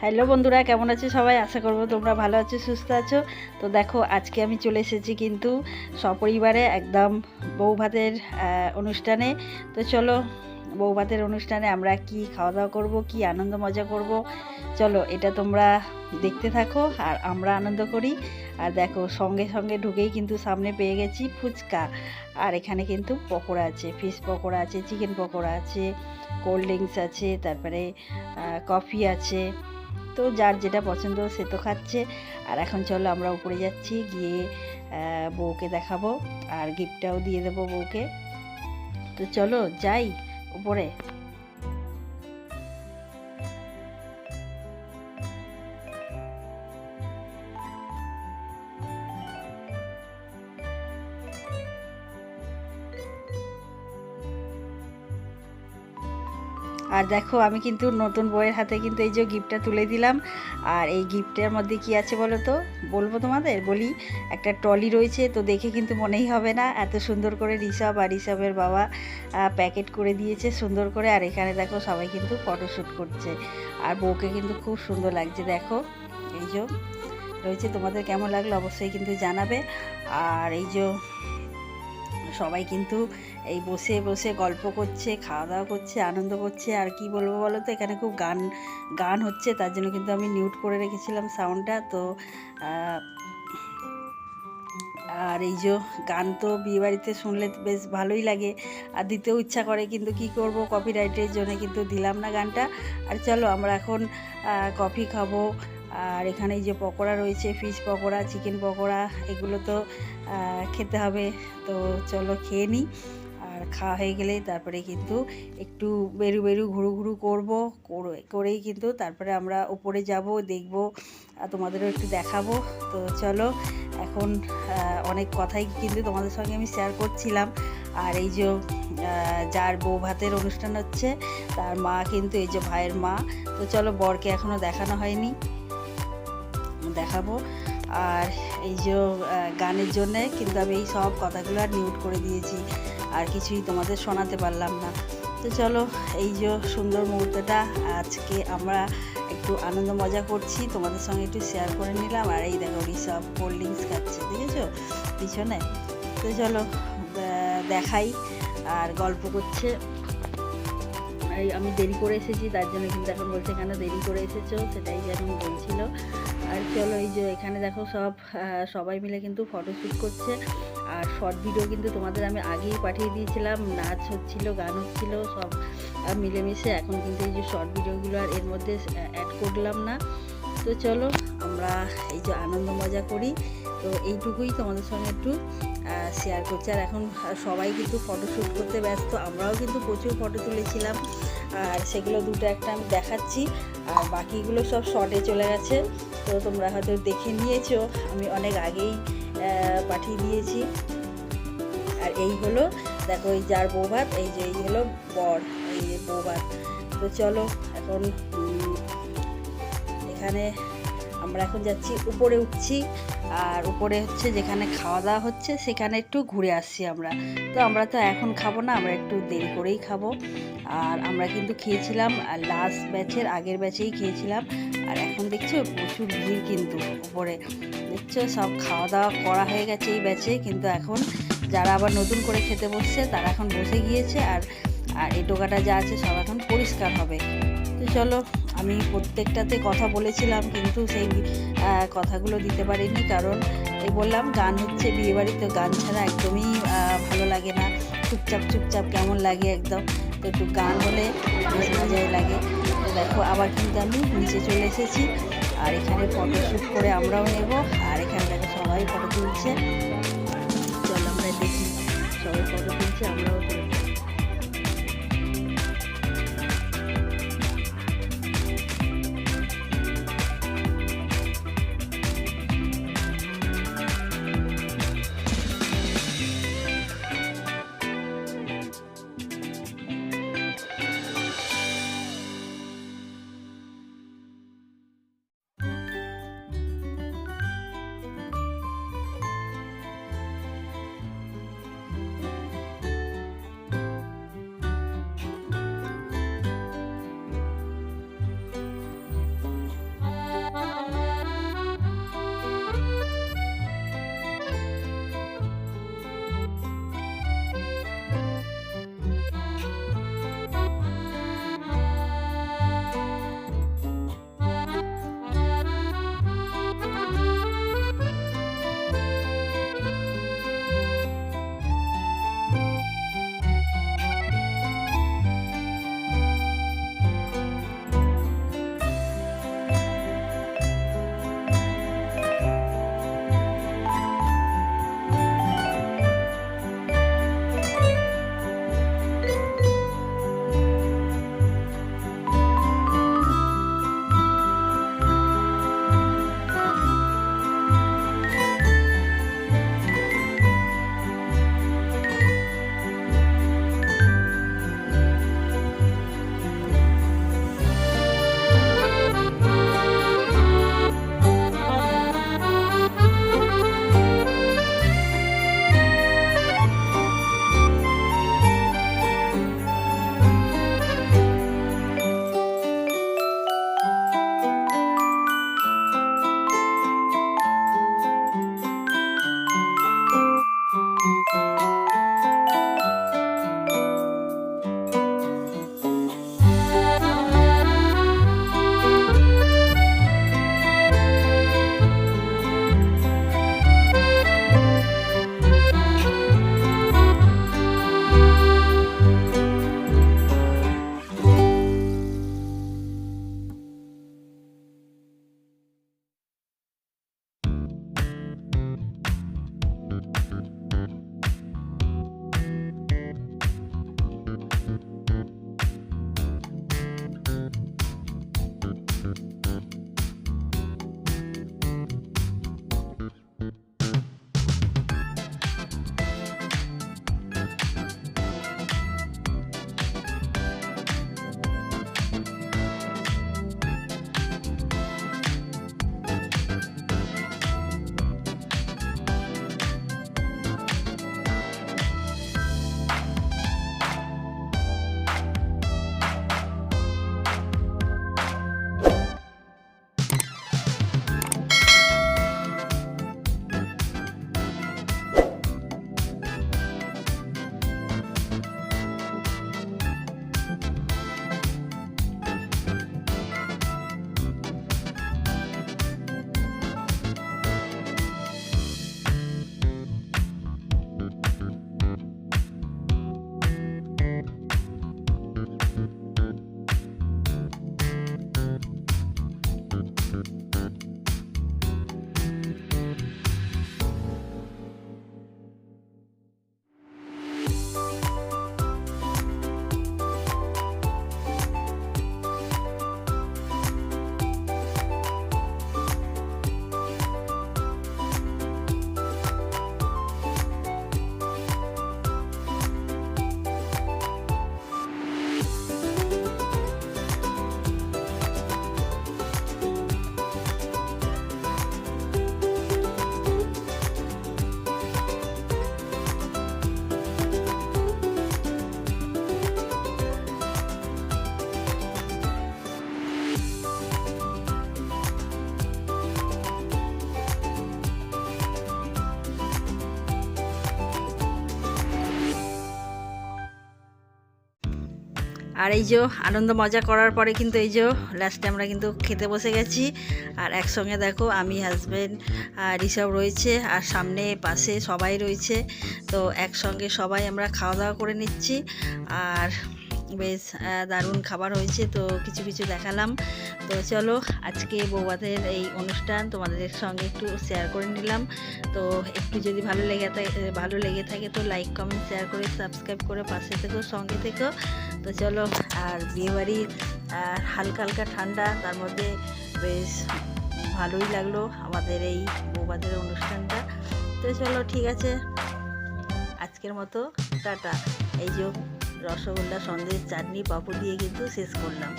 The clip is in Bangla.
হ্যালো বন্ধুরা, কেমন আছো সবাই? আশা করব তোমরা ভালো আছো, সুস্থ আছো। তো দেখো, আজকে আমি চলে এসেছি কিন্তু সপরিবারে একদম বউ ভাতের অনুষ্ঠানে। তো চলো বউ ভাতের অনুষ্ঠানে আমরা কি খাওয়া দাওয়া করব, কি আনন্দ মজা করব? চলো, এটা তোমরা দেখতে থাকো আর আমরা আনন্দ করি। আর দেখো, সঙ্গে সঙ্গে ঢুকেই কিন্তু সামনে পেয়ে গেছি ফুচকা। আর এখানে কিন্তু পকোড়া আছে, ফিশ পকোড়া আছে, চিকেন পকোড়া আছে, কোল্ড ড্রিঙ্কস আছে, তারপরে কফি আছে। তো যার যেটা পছন্দ সে তো খাচ্ছে। আর এখন চলো আমরা উপরে যাচ্ছি, গিয়ে বউকে দেখাবো আর গিফটটাও দিয়ে দেবো বউকে। তো চলো যাই উপরে। আর দেখো, আমি কিন্তু নতুন বইয়ের হাতে কিন্তু এই যে গিফটটা তুলে দিলাম। আর এই গিফটের মধ্যে কি আছে বলো তো? বলব তোমাদের? বলি, একটা ট্রলি রয়েছে, তো দেখে কিন্তু মনেই হবে না। এত সুন্দর করে ঋষভ আর ঋষভের বাবা প্যাকেট করে দিয়েছে সুন্দর করে। আর এখানে দেখো, সবাই কিন্তু ফটোশ্যুট করছে। আর বউকে কিন্তু খুব সুন্দর লাগছে, দেখো। এই যে, রয়েছে, তোমাদের কেমন লাগল অবশ্যই কিন্তু জানাবে। আর এই যে সবাই কিন্তু এই বসে বসে গল্প করছে খাওয়া দাওয়া করছে, আনন্দ করছে। আর কি বলব বলো তো, এখানে খুব গান গান হচ্ছে, তার জন্য কিন্তু আমি মিউট করে রেখেছিলাম সাউন্ডটা তো আর এই যে গান তো বিয়েবাড়িতে শুনলে বেশ ভালোই লাগে। আর দিতেও ইচ্ছা করে কিন্তু কি করব কপিরাইটের জন্য কিন্তু দিলাম না গানটা। আর চলো, আমরা এখন কফি খাব। আর এখানে যে পকোড়া রয়েছে ফিশ পকোড়া চিকেন পকোড়া, এগুলো তো খেতে হবে। তো চলো খেয়ে নিই। আর খাওয়া হয়ে গেলে তারপরে কিন্তু একটু বেরু বেরু ঘুরু ঘুরু করব, করে- করেই কিন্তু তারপরে আমরা উপরে যাব, দেখব তোমাদেরও একটু দেখাবো। তো চলো, এখন অনেক কথাই কিন্তু তোমাদের সঙ্গে আমি শেয়ার করছিলাম। আর এই যে যার বউ ভাতের অনুষ্ঠান হচ্ছে, তার মা কিন্তু এই যে ভাইয়ের মা। তো চলো বরকে এখনও দেখানো হয়নি। দেখাবো। আর এই যে গানের জন্যে কিন্তু আমি এই সব কথাগুলো মিউট করে দিয়েছি। আর কিছুই তোমাদের শোনাতে পারলাম না। তো চলো, এই যে সুন্দর মুহূর্তটা, আজকে আমরা একটু আনন্দ মজা করছি। তোমাদের সঙ্গে একটু শেয়ার করে নিলাম। আর এই দেখো সব কোল্ড ড্রিঙ্কস খাচ্ছে, দেখেছ? পিছনে। তো চলো দেখাই আর গল্প করছে। আমি দেরি করে এসেছি, তার জন্য কিন্তু এখন বলছে কেন দেরি করে এসেছ? সেটাই যে এখন বলছিল। আর চলো এই যে এখানে দেখো সব সবাই মিলে কিন্তু ফটোশ্যুট করছে। আর শর্ট ভিডিও কিন্তু তোমাদের আমি আগেই পাঠিয়ে দিয়েছিলাম। নাচ হচ্ছিল, গান হচ্ছিল, সব মিলেমিশে এখন কিন্তু এই যে শর্ট ভিডিওগুলো আর এর মধ্যে অ্যাড করলাম না। তো চলো আমরা এই যে আনন্দ মজা করি, তো এইটুকুই তোমাদের সঙ্গে একটু শেয়ার করছি। আর এখন সবাই কিন্তু ফটোশ্যুট করতে ব্যস্ত, আমরাও কিন্তু প্রচুর ফটো তুলেছিলাম। আর সেগুলো দুটো একটা আমি দেখাচ্ছি, আর বাকিগুলো সব শর্টে চলে গেছে। তো তোমরা হয়তো দেখে নিয়েছো, আমি অনেক আগেই পাঠিয়ে দিয়েছি। আর এই হলো, দেখো এই যার বৌভাত এই যে এই হলো বর, এই যে বৌভাত তো চলো এখন এখানে আমরা এখন যাচ্ছি, উপরে উঠছি, আর উপরে হচ্ছে যেখানে খাওয়া দাওয়া হচ্ছে, সেখানে একটু ঘুরে আসছি আমরা। তো আমরা তো এখন খাব না, আমরা একটু দেরি করেই খাব। আর আমরা কিন্তু খেয়েছিলাম লাস্ট ব্যাচের আগের ব্যাচেই খেয়েছিলাম। আর এখন দেখছ, প্রচুর ভিড় কিন্তু উপরে। দেখছ, সব খাওয়া দাওয়া করা হয়ে গেছে এই ব্যাচে কিন্তু এখন যারা আবার নতুন করে খেতে বসছে, তারা এখন বসে গিয়েছে, আর আর এই টোকাটা যা আছে সব এখন পরিষ্কার হবে। তো চলো আমি প্রত্যেকটাতে কথা বলেছিলাম, কিন্তু সেই কথাগুলো দিতে পারিনি কারণ এই বললাম, গান হচ্ছে বিয়েবাড়িতে, গান ছাড়া একদমই ভালো লাগে না। চুপচাপ চুপচাপ কেমন লাগে একদম। তো একটু গান হলে মজাই লাগে। দেখো, আবার কিন্তু আমি নিচে চলে এসেছি। আর এখানে ফটো শ্যুট করে আমরাও নেব। আর এখানে দেখো সবাই ফটো তুলছে। চল আমরা দেখি। সবাই ফটো তুলছে, আমরাও আর এই যে আনন্দ মজা করার পরে কিন্তু এই যে লাস্টে আমরা কিন্তু খেতে বসে গেছি। আর একসঙ্গে দেখো আমি হাজব্যান্ড ঋষভ রয়েছে আর সামনে পাশে সবাই রয়েছে। তো একসঙ্গে সবাই আমরা খাওয়া দাওয়া করে নিচ্ছি। আর বেশ দারুণ খাবার হয়েছে তো কিছু কিছু দেখালাম। তো চলো আজকে বৌবাদের এই অনুষ্ঠান তোমাদের সঙ্গে একটু শেয়ার করে নিলাম। তো একটু যদি ভালো লেগে থাকে, ভালো লেগে থাকে তো লাইক কমেন্ট শেয়ার করে সাবস্ক্রাইব করে পাশে থেকো, সঙ্গে থেকো। তো চলো, আর বিয়েবাড়ি, আর হালকা হালকা ঠান্ডা, তার মধ্যে বেশ ভালোই লাগল আমাদের এই বৌবাদের অনুষ্ঠানটা। তো চলো, ঠিক আছে, আজকের মতো, টাটা। এই যে রসগোল্লা, সন্দেশ, চাটনি, পাঁপড় দিয়ে কিন্তু শেষ করলাম।